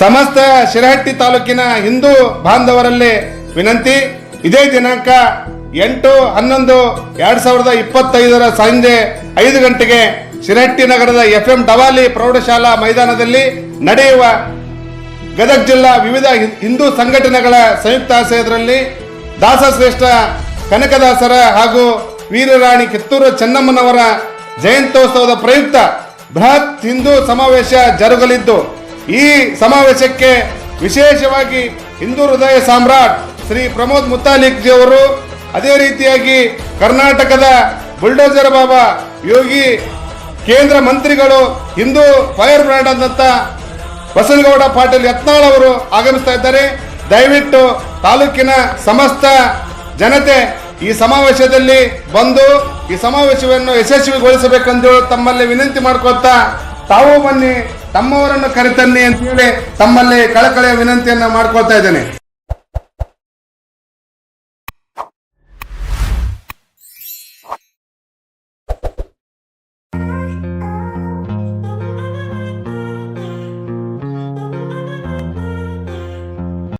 ಸಮಸ್ತ ಶಿರಹಟ್ಟಿ ತಾಲೂಕಿನ ಹಿಂದೂ ಬಾಂಧವರಲ್ಲಿ ವಿನಂತಿ, ಇದೇ ದಿನಾಂಕ ಎಂಟು, ಹನ್ನೊಂದು, ಎರಡ್ ಸಾವಿರದ ಇಪ್ಪತ್ತೈದರ ಸಂಜೆ ಐದು ಗಂಟೆಗೆ ಶಿರಹಟ್ಟಿ ನಗರದ ಎಫ್ ಎಂ ಡವಾಲಿ ಪ್ರೌಢಶಾಲಾ ಮೈದಾನದಲ್ಲಿ ನಡೆಯುವ ಗದಗ ಜಿಲ್ಲಾ ವಿವಿಧ ಹಿಂದೂ ಸಂಘಟನೆಗಳ ಸಂಯುಕ್ತ ಆಶ್ರಯದಲ್ಲಿ ದಾಸಶ್ರೇಷ್ಠ ಕನಕದಾಸರ ಹಾಗೂ ವೀರರಾಣಿ ಕಿತ್ತೂರು ಚೆನ್ನಮ್ಮನವರ ಜಯಂತ್ಯೋತ್ಸವದ ಪ್ರಯುಕ್ತ ಬೃಹತ್ ಹಿಂದೂ ಸಮಾವೇಶ ಜರುಗಲಿದ್ದು. ಈ ಸಮಾವೇಶಕ್ಕೆ ವಿಶೇಷವಾಗಿ ಹಿಂದೂ ಹೃದಯ ಸಾಮ್ರಾಟ್ ಶ್ರೀ ಪ್ರಮೋದ್ ಮುತಾಲಿಕ್ ಅವರು ಅದೇ ರೀತಿಯಾಗಿ ಕರ್ನಾಟಕದ ಬುಲ್ಡೋಜರ್ ಬಾಬಾ, ಯೋಗಿ, ಕೇಂದ್ರ ಮಂತ್ರಿಗಳು, ಹಿಂದೂ ಫೈರ್ ಬ್ರ್ಯಾಂಡ್ ಆದಂತ ಬಸನಗೌಡ ಪಾಟೀಲ್ ಯತ್ನಾಳ್ ಅವರು ಆಗಮಿಸ್ತಾ ಇದ್ದಾರೆ. ದಯವಿಟ್ಟು ತಾಲೂಕಿನ ಸಮಸ್ತ ಜನತೆ ಈ ಸಮಾವೇಶದಲ್ಲಿ ಬಂದು ಈ ಸಮಾವೇಶವನ್ನು ಯಶಸ್ವಿಗೊಳಿಸಬೇಕೆಂದು ತಮ್ಮಲ್ಲಿ ವಿನಂತಿ ಮಾಡ್ಕೊತಾ ತಾವು ಬನ್ನಿ ತಮ್ಮವರನ್ನು ಕರೆತನ್ನಿ ಅಂತೇಳಿ ತಮ್ಮಲ್ಲಿ ಕಳಕಳಿಯ ವಿನಂತಿಯನ್ನ ಮಾಡ್ಕೊಳ್ತಾ ಇದ್ದೇನೆ.